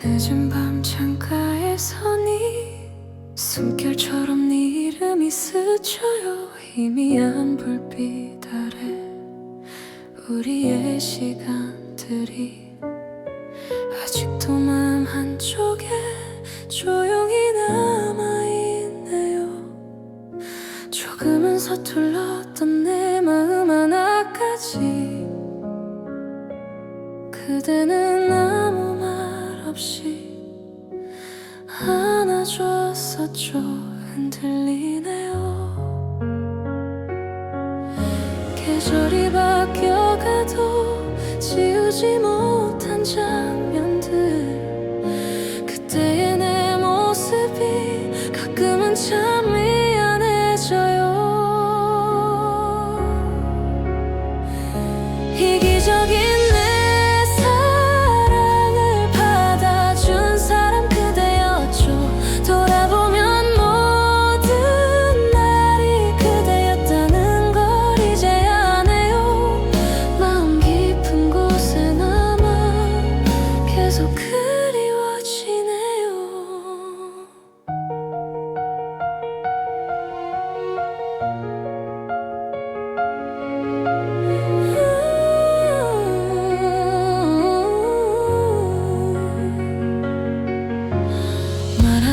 늦은 밤 창가에서 네 숨결처럼 네 이름이 스쳐요. 희미한 불빛 아래 우리의 시간들이 아직도 마음 한쪽에 조용히 남아있네요. 조금은 서툴렀던 내 마음 하나까지 그대는 없이 안아줬었죠. 흔들리네요. 계절이 바뀌어가도 지우지 못한 장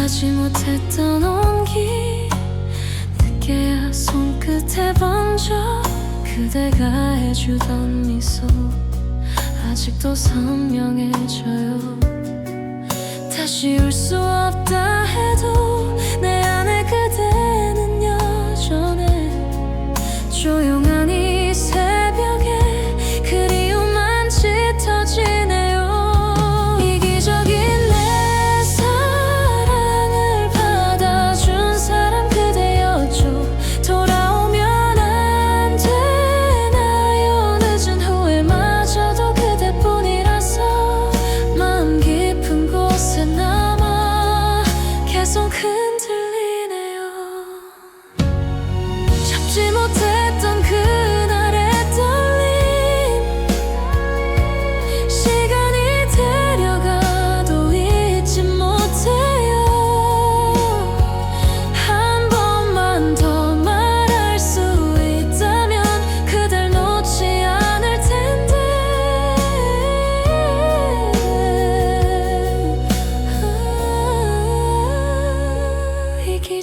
하지 못했던 온기. 늦게야 손끝에 번져 그대가 해주던 미소. 아직도 선명해져요. 다시 올수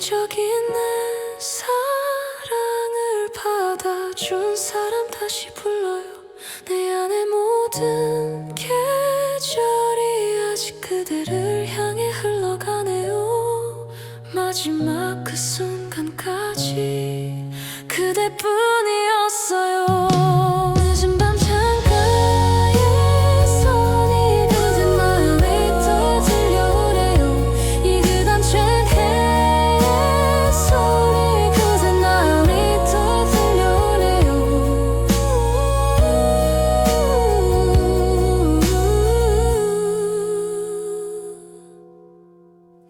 이기적인 내 사랑을 받아준 사람 다시 불러요. 내 안의 모든 계절이 아직 그대를 향해 흘러가네요. 마지막 그 순간까지 그대뿐이었어요